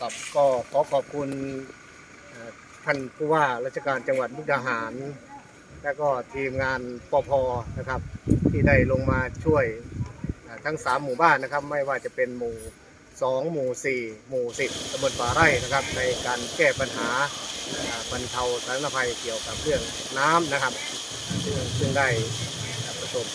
ครับก็ขอขอบคุณท่านผู้ว่าราชการจังหวัดมุกดาหาร และก็ทีมงานปพนะครับ ที่ได้ลงมาช่วยทั้ง 3 หมู่บ้านนะครับ ไม่ว่าจะเป็นหมู่ 2 หมู่ 4 หมู่ 10ตำบลป่าไร่นะครับ ในการแก้ปัญหาบรรเทาสาธารณภัยเกี่ยวกับเรื่องน้ำนะครับซึ่งซึ่งได้ประสบ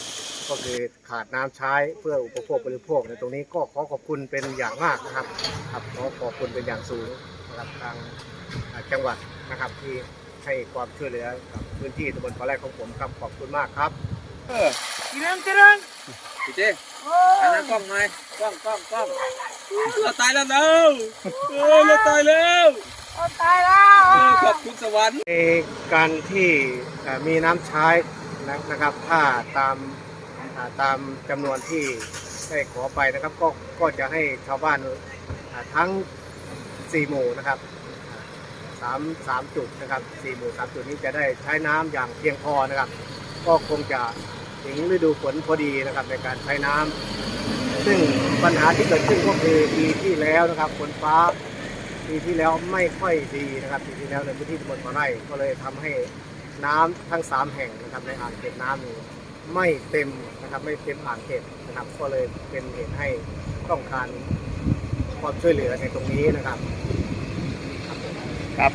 ก็คือขาดน้ำใช้เพื่ออุปโภคบริโภคในตรงนี้ก็ขอขอบคุณเป็นอย่างมากนะครับครับขอขอบคุณเป็นอย่างสูงนะครับทางอ่าจังหวัดนะครับที่ให้ความช่วยเหลือกับพื้นที่ตำบลปลาแรกของผมครับขอบคุณมากครับกินน้ำเจริญพี่เจ้หันหน้ากล้องหน่อยกล้องกล้องกล้องเราตายแล้วเราเออเราตายแล้วเอาตายแล้วเออขอบคุณสวรรค์ในการที่เอ่อมีน้ำใช้นะนะครับถ้าตามอ่า ตามจำนวนที่ได้ขอไปนะครับ ก็ก็จะให้ชาวบ้านอ่าทั้ง4หมู่นะครับอ่าสามสามจุดนะครับสี่หมู่สามจุดนี้จะได้ใช้น้ำอย่างเพียงพอนะครับ ก็คงจะถึงฤดูฝนพอดีนะครับในการใช้น้ำ ซึ่งปัญหาที่เกิดขึ้นก็คือปีที่แล้วนะครับฝนฟ้าปีที่แล้วไม่ค่อยดีนะครับปีที่แล้วในพื้นที่ตำบลมาไร่ก็เลยทำให้น้ำทั้งสามแห่งนะครับในอ่างเก็บน้ำนี้ ไม่เต็มนะครับไม่เต็มอ่างเก็บนะครับ ก็เลยเป็นเหตุให้ต้องการความช่วยเหลือในตรงนี้นะครับ ครับ